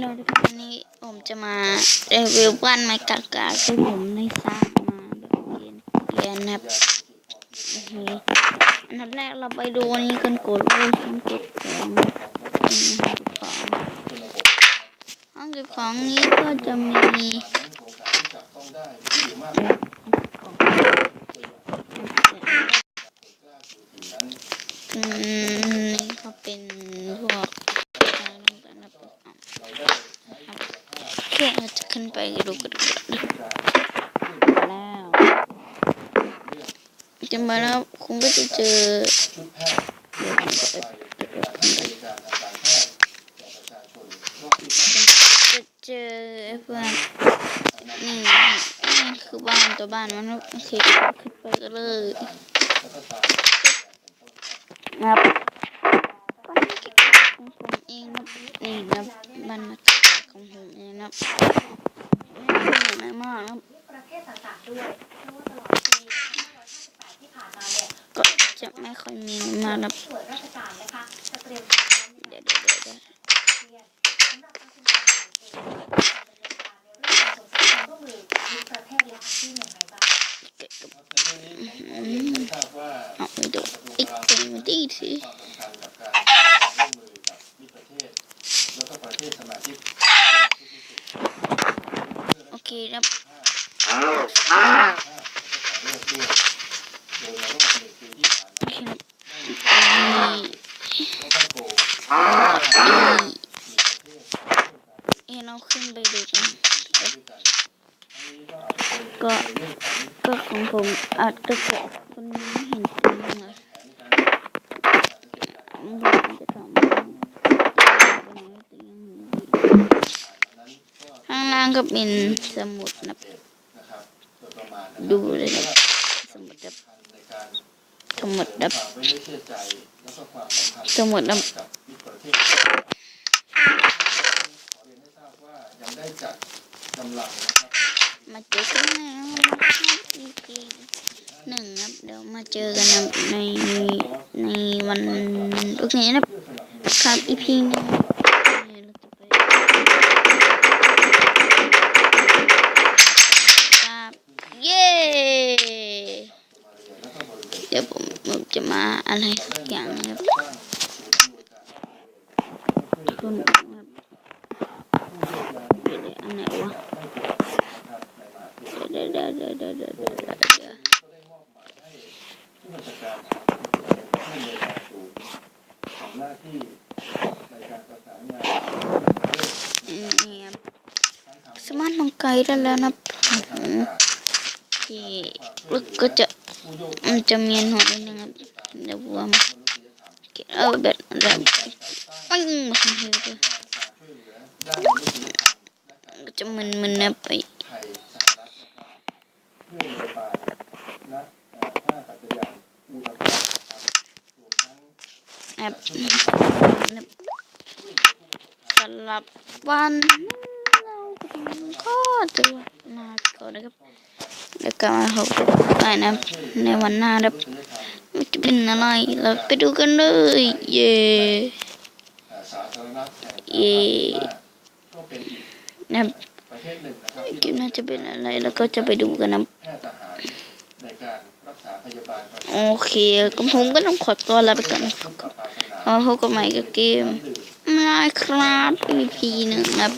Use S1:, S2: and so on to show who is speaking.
S1: เราทุกคนวันนี้ผมจะมารีวิวบ้านไม้กากาที่ผมได้สร้างมาแบบเรียนเรียนนะครับอันดับแรกเราไปดูนี้กันกดเลยห้องเก็บของห้องเก็บของห้องเก็บของนี้ก็จะมีอืมนี่ก็เป็นพวกการลงการรับรอง เคเราจะขึ้นไปดูกันดีกว่านแล้วจะมาแล้วคุณก็จะเจอจะเจอไอ้เพื่อนนี่นี่คือบ้านตัวบ้านมันโอเคขึ้นไปกันเลยครับ นะไม่มากนะ
S2: ประเทศต่างๆด้วยไม่ว่าตลอดปี2558ที่ผ่านมาเนี่ย
S1: ก็จะไม่ค่อยมีมาแล้
S2: วเดี๋
S1: ยวเดี๋ยวเดี๋ยวเอา
S2: ไป
S1: ดูอีกตัวดีสิ
S3: เค
S1: ครับ
S3: เอ็น
S1: เอาขึ้นไปดูกันก็ก็ของผมอาจจะเกาะคนนี้างก็เป็นสมุดนะ
S3: ดูเลยครับ
S1: สมุดดับสมุดดับ
S3: สมุ
S1: ด
S3: ดับ
S1: มาเจอกันแล้วหนึ่งครับเดี๋ยวมาเจอกันในในวันอุกงนี้นะครับอีพีนึง มาอะไรสักอย่างนะครับคุณเดี๋ยวอันไหนวะเดี๋ยวเดี๋ยวเดี๋ยวเดี๋ยวเดี๋เดี๋
S3: ส
S1: มารถมังไกรแล้วนะผมที่ลึกก็จะมันจะมียนหัวนิดนึงครับ Ne bulamam. Ama ben ben Ay bakın şöyle. Çok mın mın yapayım. แอปสำ
S3: หรับวันเก็ถือว่า
S1: นาไปก่อนนะครับแล้วก็มาพบกันในะในวันหน้าครับ เป็นอะไร เราไปดูกันเลย เย่เย่
S3: นะ
S1: คลิปน่าจะเป็นอะไร แล้วก็จะไปดูกันนะโอเคก็ผมก็ต้องขอตัวลาไปก่อนครับพบกันใหม่กับเกม
S3: นา
S1: ยครับ EP หนึ่งครับ